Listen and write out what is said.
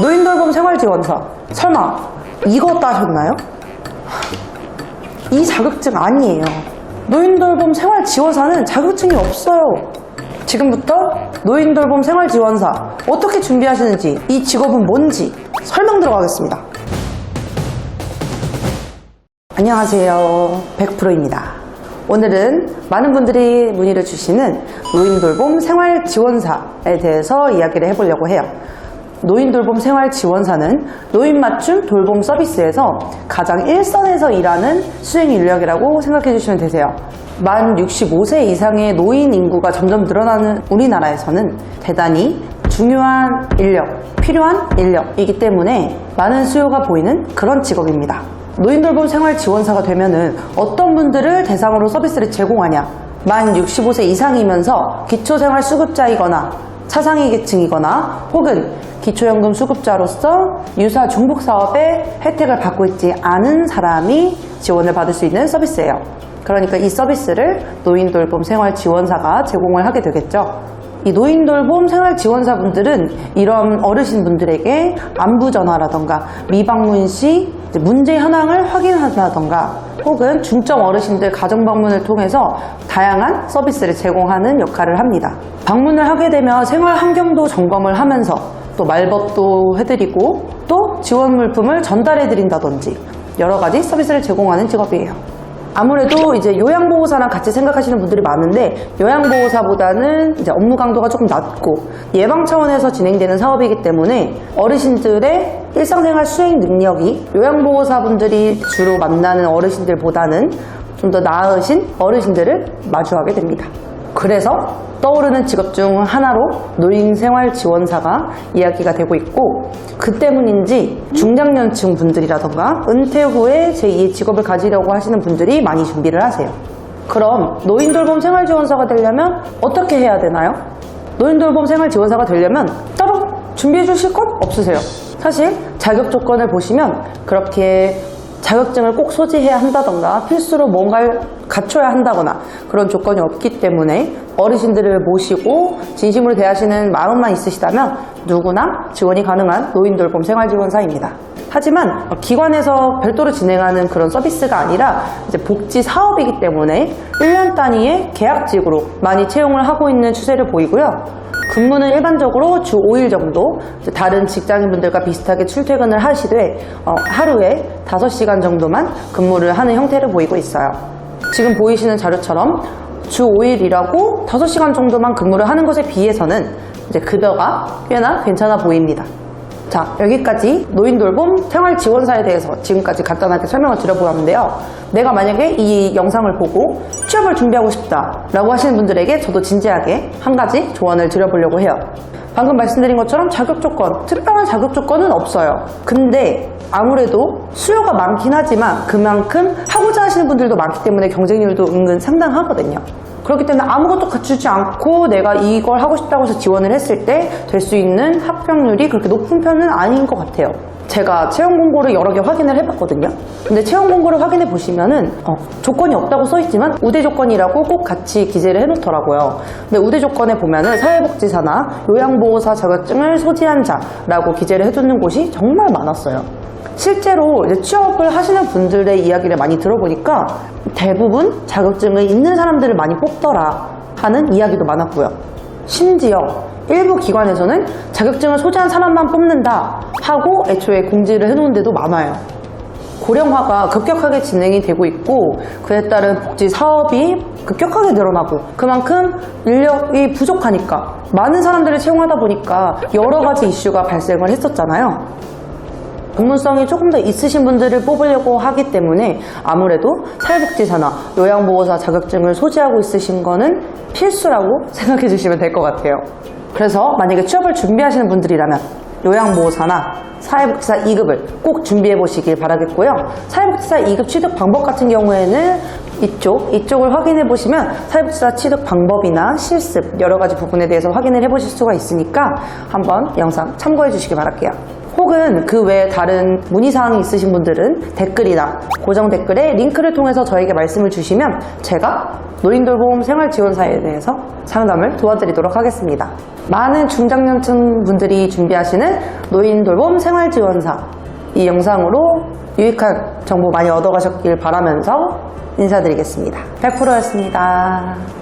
노인돌봄 생활지원사. 설마 이거 따셨나요? 이 자격증 아니에요. 노인돌봄 생활지원사는 자격증이 없어요. 지금부터 노인돌봄 생활지원사 어떻게 준비하시는지 이 직업은 뭔지 설명 들어가겠습니다. 안녕하세요. 100%입니다. 오늘은 많은 분들이 문의를 주시는 노인돌봄 생활지원사에 대해서 이야기를 해보려고 해요. 노인 돌봄 생활 지원사는 노인 맞춤 돌봄 서비스에서 가장 일선에서 일하는 수행 인력이라고 생각해 주시면 되세요. 만 65세 이상의 노인 인구가 점점 늘어나는 우리나라에서는 대단히 중요한 인력, 필요한 인력이기 때문에 많은 수요가 보이는 그런 직업입니다. 노인 돌봄 생활 지원사가 되면은 어떤 분들을 대상으로 서비스를 제공하냐? 만 65세 이상이면서 기초생활 수급자이거나 차상위 계층이거나 혹은 기초연금 수급자로서 유사 중복 사업의 혜택을 받고 있지 않은 사람이 지원을 받을 수 있는 서비스예요. 그러니까 이 서비스를 노인돌봄 생활지원사가 제공을 하게 되겠죠. 이 노인돌봄 생활지원사분들은 이런 어르신분들에게 안부전화라던가 미방문 시 문제 현황을 확인한다던가 혹은 중점 어르신들 가정 방문을 통해서 다양한 서비스를 제공하는 역할을 합니다. 방문을 하게 되면 생활 환경도 점검을 하면서 또 말벗도 해드리고 또 지원 물품을 전달해드린다든지 여러 가지 서비스를 제공하는 직업이에요. 아무래도 이제 요양보호사랑 같이 생각하시는 분들이 많은데 요양보호사보다는 이제 업무 강도가 조금 낮고 예방 차원에서 진행되는 사업이기 때문에 어르신들의 일상생활 수행 능력이 요양보호사분들이 주로 만나는 어르신들보다는 좀 더 나으신 어르신들을 마주하게 됩니다. 그래서 떠오르는 직업 중 하나로 노인생활지원사가 이야기가 되고 있고 그 때문인지 중장년층 분들이라던가 은퇴 후에 제2의 직업을 가지려고 하시는 분들이 많이 준비를 하세요. 그럼 노인돌봄 생활지원사가 되려면 어떻게 해야 되나요? 노인돌봄 생활지원사가 되려면 따로 준비해 주실 것 없으세요. 사실 자격 조건을 보시면 그렇게 자격증을 꼭 소지해야 한다던가 필수로 뭔가를 갖춰야 한다거나 그런 조건이 없기 때문에 어르신들을 모시고 진심으로 대하시는 마음만 있으시다면 누구나 지원이 가능한 노인돌봄 생활지원사입니다. 하지만 기관에서 별도로 진행하는 그런 서비스가 아니라 이제 복지 사업이기 때문에 1년 단위의 계약직으로 많이 채용을 하고 있는 추세를 보이고요. 근무는 일반적으로 주 5일 정도 다른 직장인분들과 비슷하게 출퇴근을 하시되 어, 하루에 5시간 정도만 근무를 하는 형태를 보이고 있어요. 지금 보이시는 자료처럼 주 5일 일하고 5시간 정도만 근무를 하는 것에 비해서는 이제 급여가 꽤나 괜찮아 보입니다. 자, 여기까지 노인돌봄 생활지원사에 대해서 지금까지 간단하게 설명을 드려보았는데요. 내가 만약에 이 영상을 보고 취업을 준비하고 싶다 라고 하시는 분들에게 저도 진지하게 한 가지 조언을 드려보려고 해요. 방금 말씀드린 것처럼 자격 조건, 특별한 자격 조건은 없어요. 근데 아무래도 수요가 많긴 하지만 그만큼 하고자 하시는 분들도 많기 때문에 경쟁률도 은근 상당하거든요. 그렇기 때문에 아무것도 갖추지 않고 내가 이걸 하고 싶다고 해서 지원을 했을 때 될 수 있는 합격률이 그렇게 높은 편은 아닌 것 같아요. 제가 채용 공고를 여러 개 확인을 해봤거든요. 근데 채용 공고를 확인해 보시면은 어, 조건이 없다고 써 있지만 우대 조건이라고 꼭 같이 기재를 해놓더라고요. 근데 우대 조건에 보면은 사회복지사나 요양보호사 자격증을 소지한 자라고 기재를 해두는 곳이 정말 많았어요. 실제로 취업을 하시는 분들의 이야기를 많이 들어보니까 대부분 자격증을 있는 사람들을 많이 뽑더라 하는 이야기도 많았고요. 심지어 일부 기관에서는 자격증을 소지한 사람만 뽑는다 하고 애초에 공지를 해놓은 데도 많아요. 고령화가 급격하게 진행이 되고 있고 그에 따른 복지 사업이 급격하게 늘어나고 그만큼 인력이 부족하니까 많은 사람들을 채용하다 보니까 여러 가지 이슈가 발생을 했었잖아요. 전문성이 조금 더 있으신 분들을 뽑으려고 하기 때문에 아무래도 사회복지사나 요양보호사 자격증을 소지하고 있으신 거는 필수라고 생각해 주시면 될 것 같아요. 그래서 만약에 취업을 준비하시는 분들이라면 요양보호사나 사회복지사 2급을 꼭 준비해 보시길 바라겠고요. 사회복지사 2급 취득 방법 같은 경우에는 이쪽, 이쪽을 확인해 보시면 사회복지사 취득 방법이나 실습 여러 가지 부분에 대해서 확인을 해 보실 수가 있으니까 한번 영상 참고해 주시기 바랄게요. 혹은 그 외에 다른 문의사항이 있으신 분들은 댓글이나 고정 댓글에 링크를 통해서 저에게 말씀을 주시면 제가 노인돌봄 생활지원사에 대해서 상담을 도와드리도록 하겠습니다. 많은 중장년층 분들이 준비하시는 노인돌봄 생활지원사 이 영상으로 유익한 정보 많이 얻어가셨길 바라면서 인사드리겠습니다. 100%였습니다.